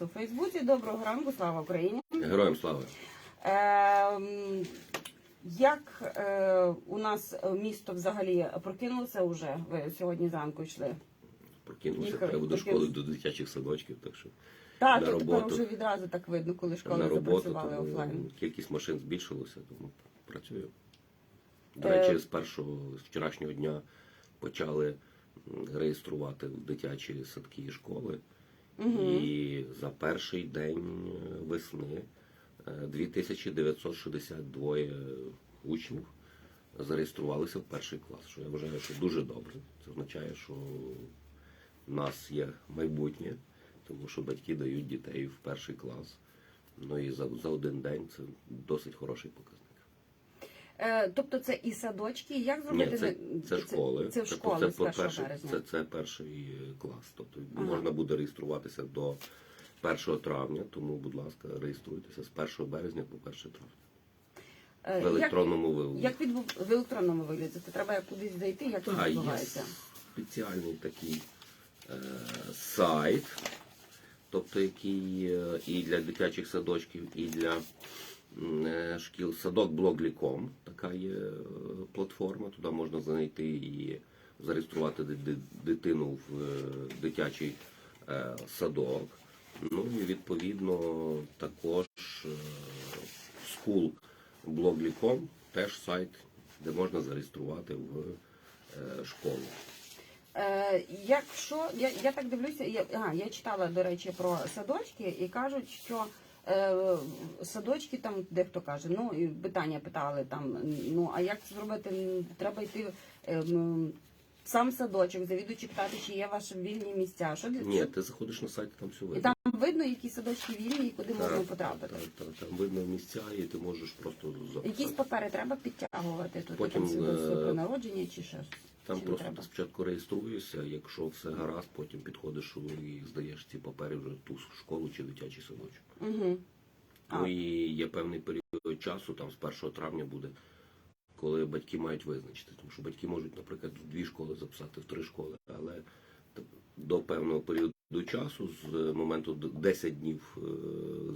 у Фейсбуці. Доброго ранку, слава Україні. Героям слава. Ем, як е, у нас місто взагалі прокинулося вже? Ви сьогодні зранку йшли? Прокинувся, Їхали, треба до школи, до дитячих садочків, так що Так, На і тепер вже відразу так видно, коли школи роботу запрацювали тому офлайн. кількість машин збільшилася, тому працюю. До Е, речі, з першого з вчорашнього дня почали реєструвати дитячі садки і школи. І за перший день е, весни е, 2962 учнів зареєструвалися в перший клас. Що я вважаю, що дуже добре. Це означає, що в нас є майбутнє, тому що батьки дають дітей в перший клас. Ну і за, за один день це досить хороший показник. Е, тобто це і садочки, як Ні, зробити це, це школи. Це, в Тобто школи з по- 1 перший- Це, це перший клас. Тобто Ага. можна буде реєструватися до 1 травня, тому, будь ласка, реєструйтеся з 1 березня по 1 травня. Е, В як- електронному вигляді. Як відбув в електронному вигляді? Це треба кудись зайти, як це відбувається? спеціальний такий е, сайт, тобто який е, і для дитячих садочків, і для е, шкіл садок блогліком. Така є е, платформа. Туди можна знайти і зареєструвати ди- ди- дитину в е, дитячий е, садок. Ну і відповідно також е, school.blogly.com, теж сайт, де можна зареєструвати в е, школу. Е, якщо я, я так дивлюся, я, ага, я читала, до речі, про садочки і кажуть, що е, садочки там дехто каже, ну і питання питали там, ну а як це зробити? Треба йти е, в сам садочок, завідуючи питати, чи є ваші вільні місця. Що для Ні, ти заходиш на сайт, там все І там видно, які садочки вільні і куди можна потрапити. Так, так, там видно місця, і ти можеш просто записати. Якісь папери треба підтягувати, тут Потім, там е, народження чи щось. Там просто треба? ти спочатку реєструєшся, якщо все гаразд, потім підходиш і здаєш ці папери вже в ту школу чи дитячий садочок. Угу. А. Ну і є певний період часу, там з 1 травня буде, коли батьки мають визначити. Тому що батьки можуть, наприклад, в дві школи записати, в три школи, але до певного періоду часу, з моменту д- 10 днів е,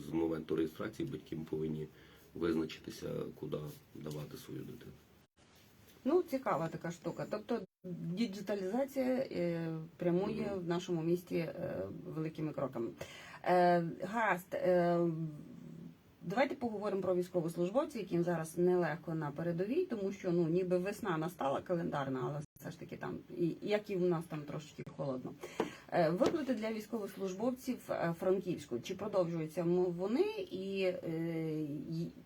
з моменту реєстрації, батьки повинні визначитися, куди давати свою дитину. Ну, цікава така штука. Тобто діджиталізація е, прямує в нашому місті е, великими кроками. Е, гаразд, давайте поговоримо про військовослужбовців, яким зараз нелегко на передовій, тому що ну ніби весна настала календарна, але все ж таки там, як і в нас там трошки холодно. Е, Виплати для військовослужбовців е, Франківську. Чи продовжуються вони? І е,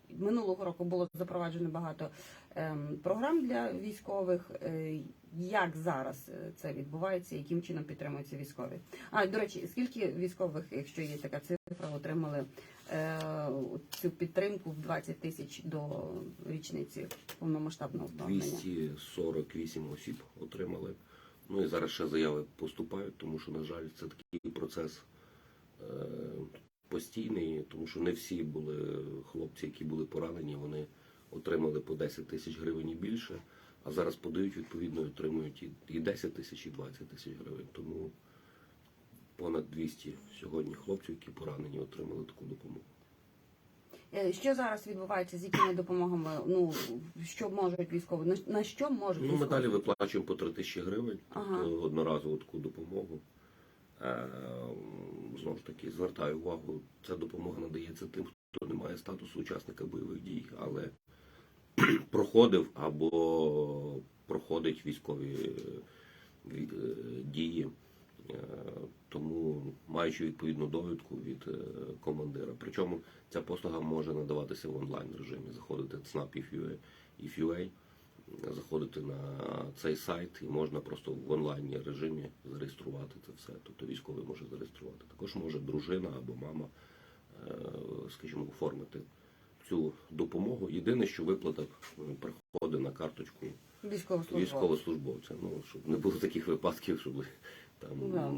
минулого року було запроваджено багато ем, програм для військових. Як зараз це відбувається? Яким чином підтримуються військові? А до речі, скільки військових, якщо є така цифра, отримали цю підтримку в 20 тисяч до річниці повномасштабного вторгнення? 248 осіб отримали. Ну і зараз ще заяви поступають, тому що, на жаль, це такий процес е, постійний, тому що не всі були хлопці, які були поранені, вони отримали по 10 тисяч гривень і більше, а зараз подають, відповідно, отримують і 10 тисяч, і 20 тисяч гривень. Тому понад 200 сьогодні хлопців, які поранені, отримали таку допомогу. Е, Що зараз відбувається з якими допомогами? Ну що можуть військові? На, на що можуть Ну, військові? ми далі виплачуємо по 3 тисячі гривень, тобто Ага. одноразову таку допомогу. Е, Знову ж таки, звертаю увагу, ця допомога надається тим, хто не має статусу учасника бойових дій, але проходив або проходить військові ві- е, дії. Е, Тому маючи відповідну довідку від е, командира. Причому ця послуга може надаватися в онлайн режимі. Заходити ЦНАП IFUA, IFUA, заходити на цей сайт і можна просто в онлайн режимі зареєструвати це все. Тобто військовий може зареєструвати. Також може дружина або мама, е, скажімо, оформити цю допомогу. Єдине, що виплата е, приходить на карточку військовослужбовця. Ну, щоб не було таких випадків, щоб там. Да.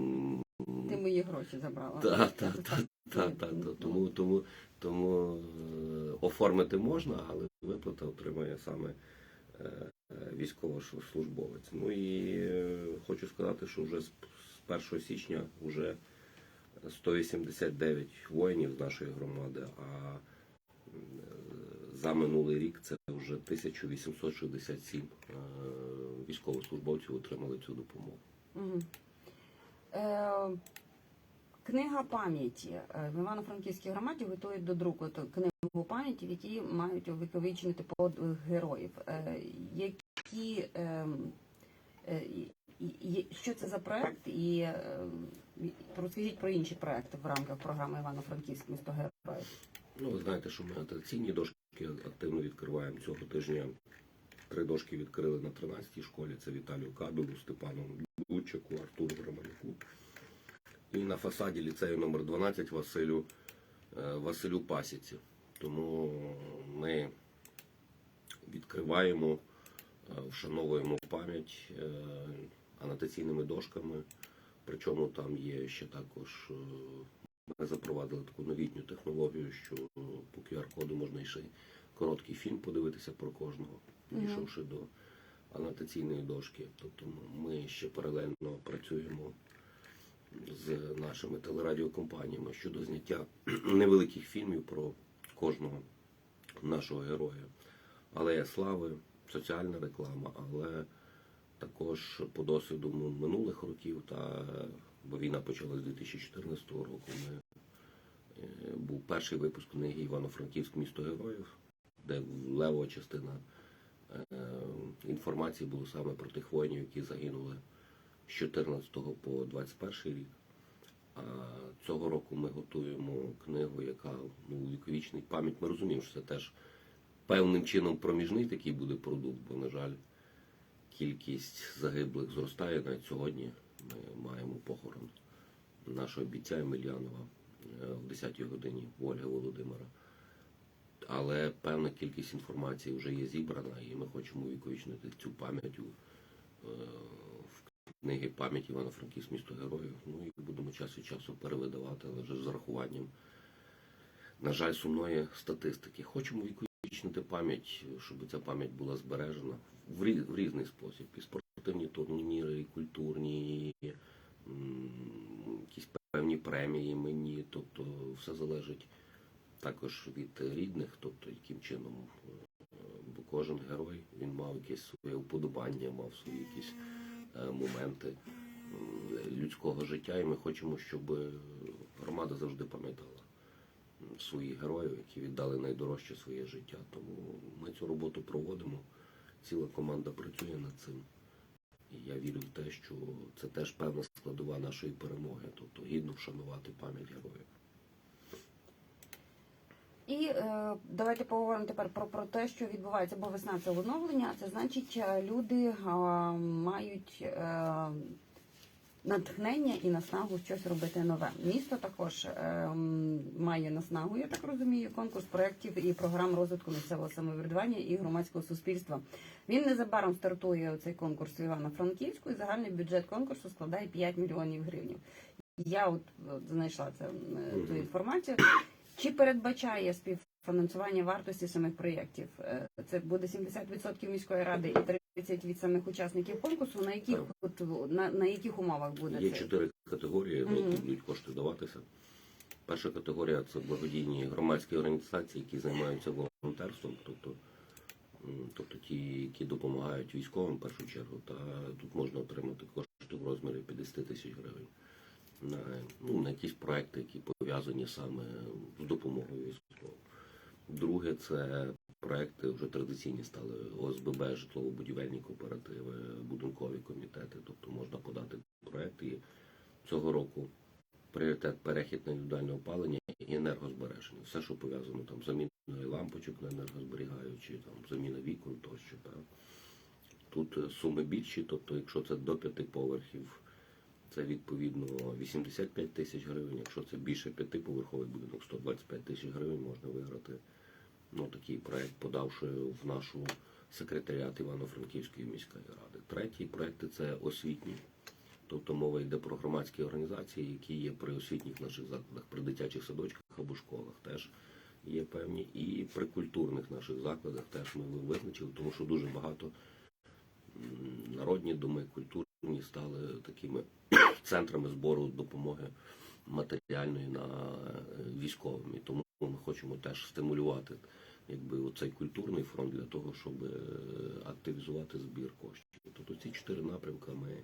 Ти мої гроші забрала. Так, так, так, так, так. Тому, тому, тому е, оформити можна, але виплата отримає саме е, військовослужбовець. Ну і хочу сказати, що вже з з 1 січня вже 189 воїнів з нашої громади, а за минулий рік це вже 1867 е, військовослужбовців отримали цю допомогу. Е, Книга пам'яті Е, в Івано-Франківській громаді готують до друку книгу пам'яті, в якій мають увіковічнити подвиг героїв. Які ем, що це за проект? І ем, розкажіть про інші проекти в рамках програми Івано-Франківськ місто героїв. Ну, ви знаєте, що ми атракційні дошки активно відкриваємо цього тижня. Три дошки відкрили на 13-й школі. Це Віталію Кабелу, Степану Дудчику, Артуру Романюку. І на фасаді ліцею номер 12 Василю, е, Василю Пасіці. Тому ми відкриваємо, е, вшановуємо пам'ять е, анотаційними дошками. Причому там є ще також ми запровадили таку новітню технологію, що по QR-коду можна ще короткий фільм подивитися про кожного, підійшовши до анотаційної дошки. Тобто ми ще паралельно працюємо з нашими телерадіокомпаніями щодо зняття невеликих фільмів про кожного нашого героя. Алея слави, соціальна реклама, але також по досвіду минулих років, та бо війна почалась з 2014 року. Ми Е, був перший випуск книги Івано-Франківськ місто героїв, де левова частина е, інформації було саме про тих воїнів, які загинули з 14 по 21 рік. А цього року ми готуємо книгу, яка ну, віковічний пам'ять. Ми розуміємо, що це теж певним чином проміжний такий буде продукт, бо, на жаль, кількість загиблих зростає. Навіть сьогодні ми маємо похорон нашого бійця Емельянова е, в 10-й годині Ольги Володимира. Але певна кількість інформації вже є зібрана, і ми хочемо увіковічнити цю пам'ять е, в книги пам'ять Івано-Франківськ місто героїв. Ну і будемо час від часу перевидавати, але вже з урахуванням, на жаль, сумної статистики. Хочемо увіковічнити пам'ять, щоб ця пам'ять була збережена в, в різний спосіб. І спортивні турніри, і культурні, і якісь певні премії мені, тобто все залежить також від рідних, тобто яким чином, е, бо кожен герой він мав якесь своє вподобання, мав свої якісь е, моменти людського життя, і ми хочемо, щоб громада завжди пам'ятала своїх героїв, які віддали найдорожче своє життя. Тому ми цю роботу проводимо. Ціла команда працює над цим. І я вірю в те, що це теж певна складова нашої перемоги, тобто гідно вшанувати пам'ять героїв. І е, давайте поговоримо тепер про, про те, що відбувається, бо весна це оновлення. Це значить, е, люди е, мають е, натхнення і наснагу щось робити нове. Місто також е, має наснагу, я так розумію, конкурс проєктів і програм розвитку місцевого самоврядування і громадського суспільства. Він незабаром стартує цей конкурс в Івано-Франківську, і загальний бюджет конкурсу складає 5 мільйонів гривень. Я от, знайшла це, е, цю інформацію. Чи передбачає співфінансування вартості самих проєктів? Е, Це буде 70% міської ради і 30% від самих учасників конкурсу. На яких от, на, на яких умовах буде Є це? чотири категорії, ну, Мгм. які будуть кошти даватися. Перша категорія це благодійні громадські організації, які займаються волонтерством, тобто, тобто ті, які допомагають військовим в першу чергу, та тут можна отримати кошти в розмірі 50 тисяч гривень на, ну, на якісь проекти, які пов'язані саме з допомогою військовим. Друге, це проекти вже традиційні стали ОСББ, житлово-будівельні кооперативи, будинкові комітети. Тобто можна подати проект і цього року пріоритет перехід на індивідуальне опалення і енергозбереження. Все, що пов'язано там заміною лампочок на енергозберігаючі, там заміна вікон тощо. Та. Тут е, суми більші, тобто, якщо це до п'яти поверхів, це відповідно 85 тисяч гривень. Якщо це більше п'ятиповерховий будинок, 125 тисяч гривень можна виграти. Ну, такий проект, подавши в нашу секретаріат Івано-Франківської міської ради. Третій проекти це освітні. Тобто мова йде про громадські організації, які є при освітніх наших закладах, при дитячих садочках або школах теж є певні. І при культурних наших закладах теж ми визначили, тому що дуже багато народні доми, культурні стали такими центрами збору допомоги матеріальної на е, військовим. І тому ми хочемо теж стимулювати якби оцей культурний фронт для того, щоб е, активізувати збір коштів. Тобто ці чотири напрямки ми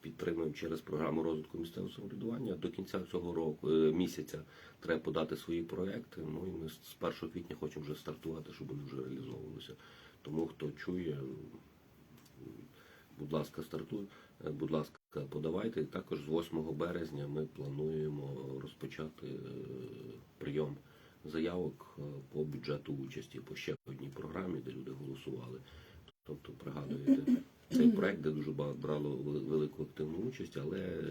підтримуємо через програму розвитку місцевого самоврядування. До кінця цього року е, місяця треба подати свої проекти. Ну і ми з 1 квітня хочемо вже стартувати, щоб вони вже реалізовувалися. Тому хто чує, будь ласка, стартуй, е, будь ласка, подавайте. Також з 8 березня ми плануємо розпочати е, прийом заявок е, по бюджету участі по ще одній програмі, де люди голосували. Тобто, пригадуєте, цей проект, де дуже брало велику активну участь, але е,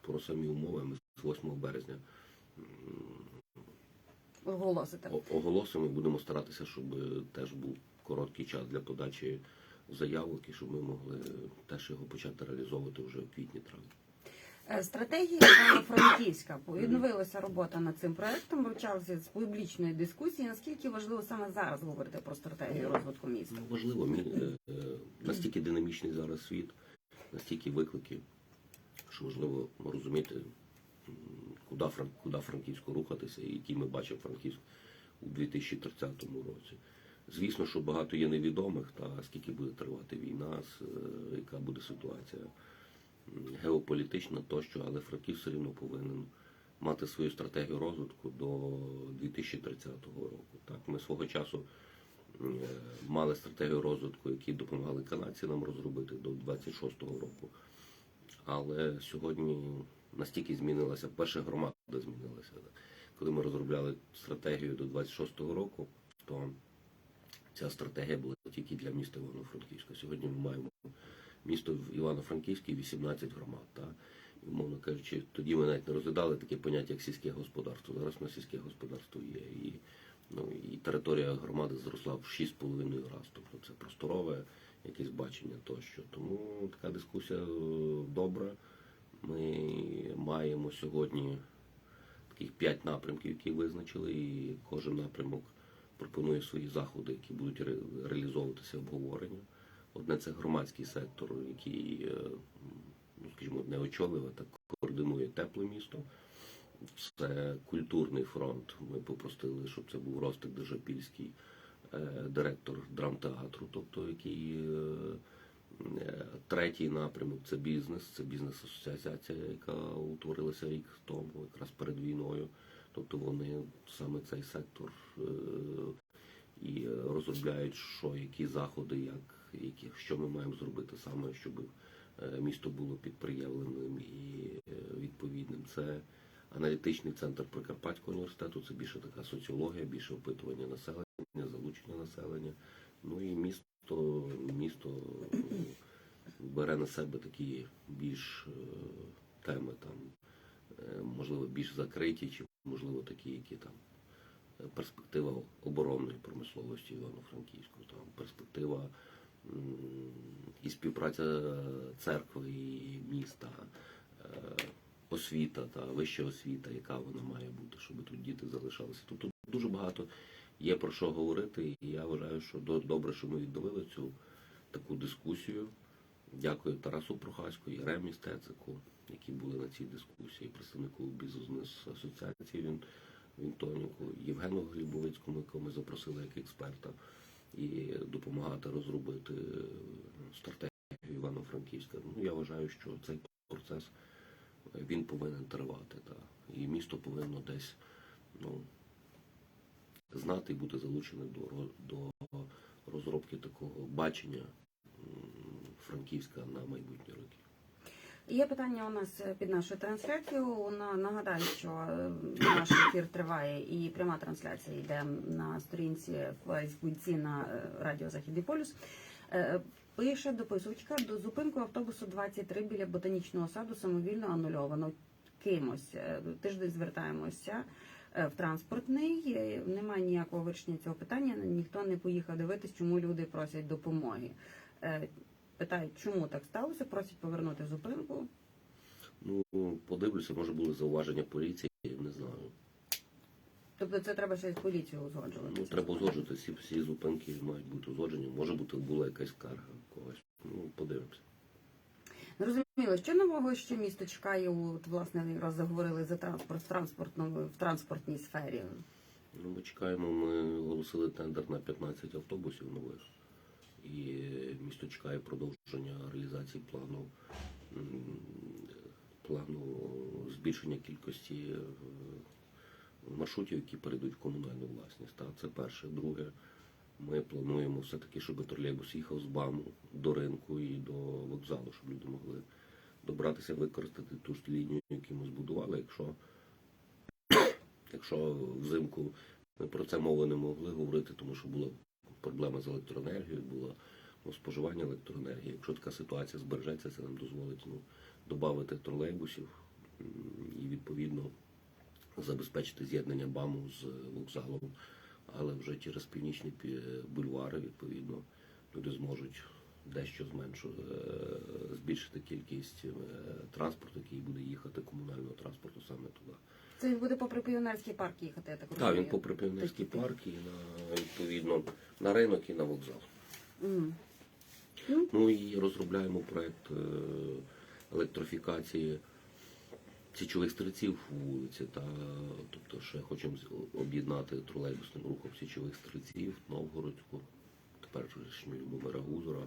про самі умови ми з 8 березня оголосимо і будемо старатися, щоб е, теж був короткий час для подачі заявок і щоб ми могли теж його почати реалізовувати вже в квітні-травні. Е, Стратегія Івано-Франківська. Відновилася робота над цим проектом, вивчався з публічної дискусії. Наскільки важливо саме зараз говорити про стратегію розвитку міста? Ну, важливо, е, настільки динамічний зараз світ, настільки виклики, що важливо розуміти, куди, куди Франківську рухатися і який ми бачимо Франківськ у 2030 році. Звісно, що багато є невідомих, та скільки буде тривати війна, е, яка буде ситуація геополітична тощо, але Франківськ все рівно повинен мати свою стратегію розвитку до 2030 року. Так, ми свого часу е, мали стратегію розвитку, які допомагали канадці нам розробити до 26-го року. Але сьогодні настільки змінилася, перша громада змінилася. Коли ми розробляли стратегію до 26-го року, то ця стратегія була тільки для міста Івано-Франківська. Сьогодні ми маємо місто в Івано-Франківській 18 громад. Та? І, умовно кажучи, тоді ми навіть не розглядали таке поняття, як сільське господарство. Зараз у нас сільське господарство є. І, ну, і територія громади зросла в 6,5 разів. Тобто це просторове якесь бачення тощо. Тому така дискусія е, добра. Ми маємо сьогодні таких п'ять напрямків, які визначили, і кожен напрямок пропонує свої заходи, які будуть ре- реалізовуватися обговорення. Одне це громадський сектор, який, е, ну скажімо, не очолив, так координує тепле місто. Це культурний фронт. Ми попросили, щоб це був Ростик Дежапільський, е, директор драмтеатру, тобто який е, третій напрямок це бізнес, це бізнес-асоціація, яка утворилася рік тому, якраз перед війною. Тобто вони саме цей сектор е, і розробляють, що які заходи, як які, що ми маємо зробити саме, щоб е, місто було підприємленим і е, відповідним. Це аналітичний центр Прикарпатського університету, це більше така соціологія, більше опитування населення, залучення населення. Ну і місто, місто ну, бере на себе такі більш теми там, можливо, більш закриті, чи можливо такі, які там е, перспектива оборонної промисловості Івано-Франківського, там перспектива і співпраця церкви і міста, е, освіта та вища освіта, яка вона має бути, щоб тут діти залишалися. Тобто дуже багато є про що говорити, і я вважаю, що добре, що ми відновили цю таку дискусію. Дякую Тарасу Прохаську, Єремі Стецику, які були на цій дискусії, представнику бізнес асоціації він, Вінтоніку, Євгену Глібовицькому, якого ми запросили як експерта, і допомагати розробити е, стратегію Івано-Франківська. Ну, я вважаю, що цей процес е, він повинен тривати. Та. І місто повинно десь ну, знати і бути залучене до, до розробки такого бачення Франківська на майбутні роки. Є питання у нас е, під нашою трансляцією. На- Нагадаю, що е, наш ефір триває і пряма трансляція йде на сторінці Фейсбуці на е, Радіо Західний полюс. Пише дописувачка до зупинку автобусу 23 біля ботанічного саду самовільно анульовано кимось. Тиждень звертаємося в транспортний. Немає ніякого вирішення цього питання. Ніхто не поїхав дивитись, чому люди просять допомоги. Питають, чому так сталося, просять повернути зупинку. Ну, подивлюся, може були зауваження поліції, не знаю. Тобто це треба ще з поліцією узгоджувати. Ну, треба узгоджувати всі, всі зупинки мають бути узгоджені. Може бути була якась скарга когось. Ну, подивимося. Зрозуміло, що нового ще місто чекає, от, власне, раз заговорили за транспорт в, транспортному, в транспортній сфері. Ну, ми чекаємо, ми оголосили тендер на 15 автобусів нових. І місто чекає продовження реалізації плану, плану збільшення кількості е, маршрутів, які перейдуть в комунальну власність. Та це перше. Друге, ми плануємо все-таки, щоб тролейбус їхав з БАМу до ринку і до вокзалу, щоб люди могли добратися, використати ту ж лінію, яку ми збудували. Якщо Якщо взимку ми про це мови не могли говорити, тому що була проблема з електроенергією, було ну, споживання електроенергії. Якщо така ситуація збережеться, це нам дозволить ну, додати тролейбусів і відповідно забезпечити з'єднання БАМу з вокзалом. Але вже через північні бульвари, відповідно, люди зможуть дещо зменшити, збільшити кількість е, транспорту, який буде їхати комунального транспорту саме туди. Це він буде попри піонерський парк їхати, я так Так, він попри піонерський парк і на відповідно на ринок і на вокзал. Мгм. Ну і розробляємо проект е, електрифікації січових стрільців вулиці. Та, тобто ще хочемо об'єднати тролейбусним рухом січових стрільців, Новгородську, теперішню Любомира Гузора.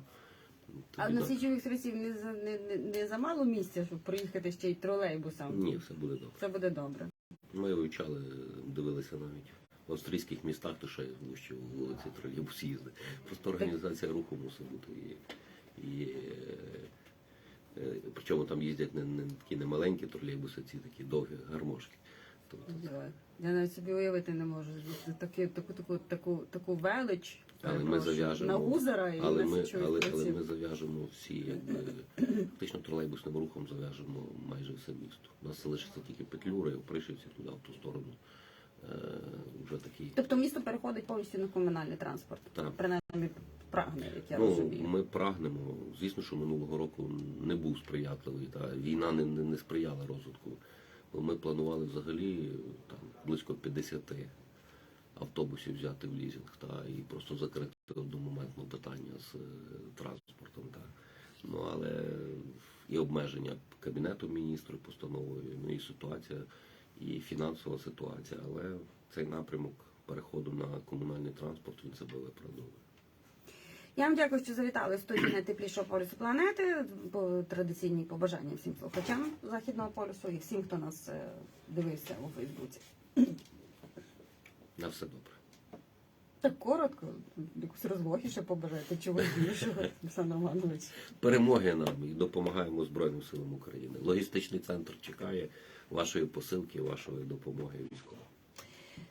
А на січових стрільців не, не, не, замало місця, щоб проїхати ще й тролейбусом? Ні, все буде добре. Це буде добре. Ми вивчали, дивилися навіть в австрійських містах, то ще вище вулиці тролейбус їздить. Просто організація руху мусить бути. І, і, е, е, причому там їздять не, не такі не маленькі тролейбуси, ці такі довгі гармошки. Тобто, Я навіть собі уявити не можу. Таку, таку, таку, таку велич. Але ми зав'яжемо. На гузера і але, ми, але, але ми зав'яжемо всі, якби фактично тролейбусним рухом зав'яжемо майже все місто. У нас залишиться тільки петлюра, і Опришівці туди, в ту сторону. Е, вже такий. Тобто місто переходить повністю на комунальний транспорт. Так. Принаймні прагне, як я Ну, розумію. ми прагнемо. Звісно, що минулого року не був сприятливий. Та війна не, не, не сприяла розвитку. Ми планували взагалі там близько 50 автобусів взяти в лізинг та і просто закрити одномоментно питання з е, транспортом. Та. Ну але і обмеження кабінету міністрів постановою, ну і ситуація, і фінансова ситуація. Але цей напрямок переходу на комунальний транспорт він себе виправдовує. Я вам дякую, що завітали в студію найтеплішого полюсу планети. Традиційні побажання всім слухачам західного полюсу і всім, хто нас е, дивився у Фейсбуці. На все добре. Так коротко, якусь розлогіше побажайте, чогось більшого, Олександр Романович. Перемоги нам і допомагаємо Збройним силам України. Логістичний центр чекає вашої посилки, вашої допомоги військовим.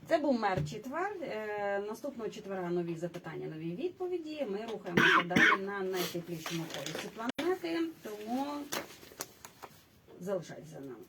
Це був мер четвер. Е, Наступного четверга нові запитання, нові відповіді. Ми рухаємося далі на найтеплішому полюсі планети, тому залишайтеся нами.